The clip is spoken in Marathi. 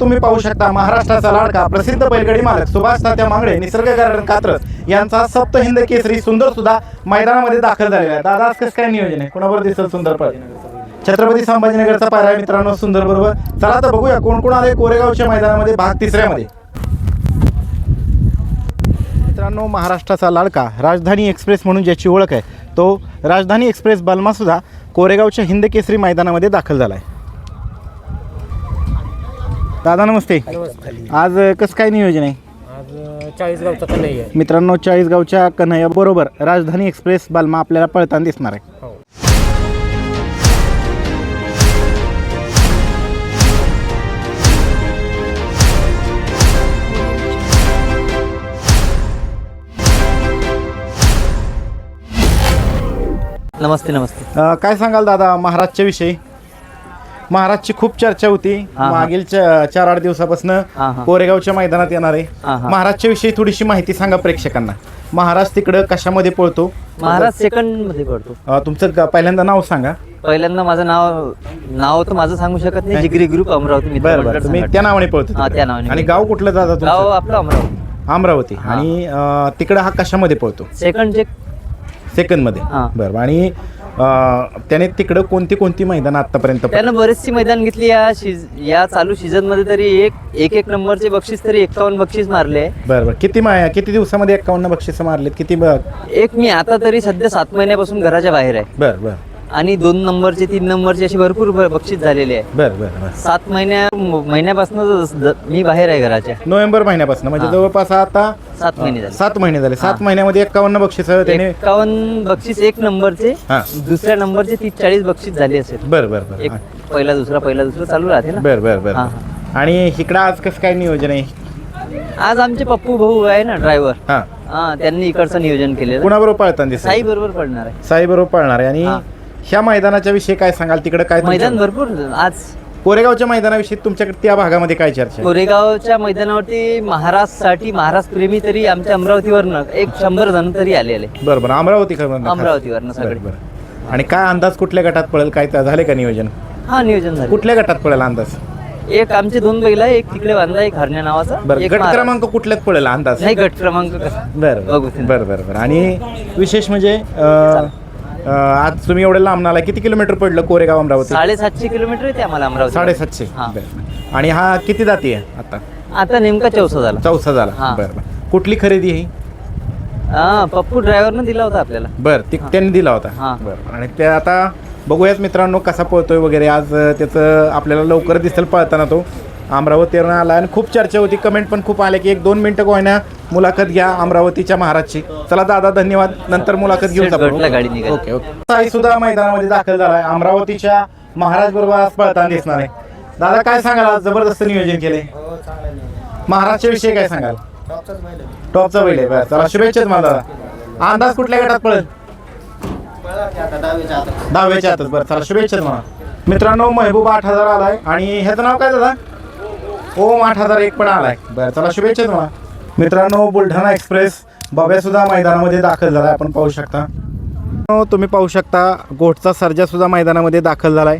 तुम्ही पाहू शकता महाराष्ट्राचा लाडका प्रसिद्ध बैलगाडी मालक सुभाष तात्या मांगडे निसर्ग कारण कात्रज यांचा सप्त हिंद केसरी सुंदर सुद्धा मैदानामध्ये दाखल झालेला आहे. दादा आज कसं काय नियोजन आहे? कोणाबरोबर दिसल सुंदर पळ? छत्रपती संभाजीनगरचा पायरा आहे मित्रांनो सुंदर बरोबर. चला तर बघूया कोण कोण आले कोरेगावच्या मैदानामध्ये भाग तिसऱ्यामध्ये. मित्रांनो महाराष्ट्राचा लाडका राजधानी एक्सप्रेस म्हणून ज्याची ओळख आहे तो राजधानी एक्सप्रेस बलमा सुद्धा कोरेगावच्या हिंद केसरी मैदानामध्ये दाखल झाला आहे. दादा नमस्ते. आज कसं काय नियोजन आहे? आज चाळीसगावचा तर नाही आहे. मित्रांनो चाळीसगावच्या कन्हैया बरोबर राजधानी एक्सप्रेस बालमा आपल्याला पळताना दिसणार आहे. हो. नमस्ते नमस्ते. अ, काय सांगाल दादा महाराजच्या विषयी? महाराजची खूप चर्चा होती हा. मागील च- चार आठ दिवसापासून हा, हा. कोरेगावच्या मैदानात येणार आहे हा, हा. महाराजच्या विषयी थोडीशी माहिती सांगा प्रेक्षकांना महाराज तिकडं कशामध्ये पळतो महाराज सेकंडमध्ये पडतो अ, तुमचं ग- पहिल्यांदा नाव सांगा पहिल्यांदा माझं नाव नाव तर माझं सांगू शकत नाही जिगरी ग्रुप अमरावती मित्र बरं बरं मंडळ तुम्ही संघटना. त्या नावाने पळतो हा. त्या नावाने. आणि गाव कुठलं दादा गाव तुमचं आपलं अमरावती अमरावती. आणि अ, तिकडं हा कशामध्ये पळतो सेकंड सेकंडमध्ये हा. बरं. आणि त्याने तिकडं कोणती कोणती मैदान आतापर्यंत त्यानं बरेचशी मैदान घेतली या सीज या चालू सीझनमध्ये तरी एक एक एक नंबरचे बक्षीस तरी एकावन्न बक्षीस मारले. बरं बरं. किती मा- किती दिवसामध्ये एकावन्न बक्षीस मारलेत? किती ब- एक मी आता तरी सध्या सात महिन्यापासून घराच्या बाहेर आहे. बरं बरं. आणि दोन नंबरचे तीन नंबरचे असे भरपूर ब- बक्षीस झालेले आहे. बरं बरं बरं. सात महिन्या महिन्यापासून मी बाहेर आहे घराच्या. नोव्हेंबर महिन्यापासून म्हणजे हा. जवळपास आता सात महिने झाले. सात महिने झाले. सात. महिन्यामध्ये एकावन्न बक्षीस त्याने एकावन्न बक्षीस एक नंबरचे हा. दुसऱ्या नंबरचे तीस चाळीस बक्षीस झाले असेल. बरं बरं बरं. एक पहिला दुसरा पहिला दुसरा चालू राहते ना? बरं बरं बरं. हा, आणि इकडं आज कसं काय नियोजन आहे? आज आमचे पप्पू भाऊ आहे ना ड्रायव्हर हा. हा त्यांनी इकडचं नियोजन केलेलं. कुणाबरोबर पळताना साई बरोबर पडणार आहे. साई बरोबर पळणार आहे आणि. ह्या मैदानाच्या विषयी काय सांगाल? तिकडे काय मैदान भरपूर. आज कोरेगावच्या मैदानाविषयी तुमच्याकडे त्या भागामध्ये काय चर्चा आहे? कोरेगावच्या मैदानावरती महाराजसाठी महाराज प्रेमी तरी आमच्या अमरावतीवरनं एक शंभर जण तरी आलेले. बरं बरं. अमरावती खरं अमरावतीवरनं सगळे. बरं. आणि काय अंदाज कुठल्या गटात पडेल काय त्या- झाले का नियोजन? हा नियोजन झालं. कुठल्या गटात पडेल अंदाज? एक आमचे दोन बैल आहे एक तिकडे बांधा एक हरण्या नावाचा. बरं एक गट महाराज. क्रमांक कुठल्यात पडेल अंदाज? नाही गट क्रमांक कसा? बरं बघू. बरं बरं बरं. आणि विशेष म्हणजे अं, आज तुम्ही एवढे लांब नाला किती किलोमीटर पडलं कोरेगाव अमरावती? साडेसातशे किलोमीटर आहे ते आम्हाला अमरावती. साडेसातशे. हा. बरं. आणि हा किती जाती आहे आता? आता नेमका चौसा झाला. चौथा झाला. हा. बरं बरं. कुठली खरेदी ही? हा पप्पू ड्रायव्हरनं दिला होता आपल्याला. बरं ती त्यांनी दिला होता. बरं. आणि ते आता बघूयात मित्रांनो कसा पळतोय वगैरे. आज अं, त्याचं आपल्याला लवकर दिसेल पळताना तो. अमरावतीवरून आला आणि खूप चर्चा होती कमेंट पण खूप आले की एक दोन मिनिटं कोयना मुलाखत घ्या अमरावतीच्या महाराजची. चला दादा धन्यवाद. नंतर मुलाखत घेऊन. ओके ओके साई सुद्धा मैदानामध्ये दाखल झालाय. अमरावतीच्या महाराज बरोबर आज पळताना दिसणार आहे. दादा काय सांगाल? आज जबरदस्त नियोजन केले महाराजच्या विषयी काय सांगाल? टॉपचा बैल आहे. बरं चला शुभेच्छा मला दादा. अंदाज कुठल्या गटात पळेल? दहाव्याच्या आतच. बरं चला शुभेच्छा तुम्हाला. मित्रांनो महबूब आठ हजार आलाय. आणि ह्याचं नाव काय दादा? ओम आठ हजार एक पण आलाय. बरं चला शुभेच्छा तुम्हाला. मित्रांनो बुलढाणा एक्सप्रेस बब्यासुद्धा मैदानामध्ये दाखल झालाय. आपण पाहू शकता. तुम्ही पाहू शकता गोठचा सर्जा सुद्धा मैदानामध्ये दाखल झालाय.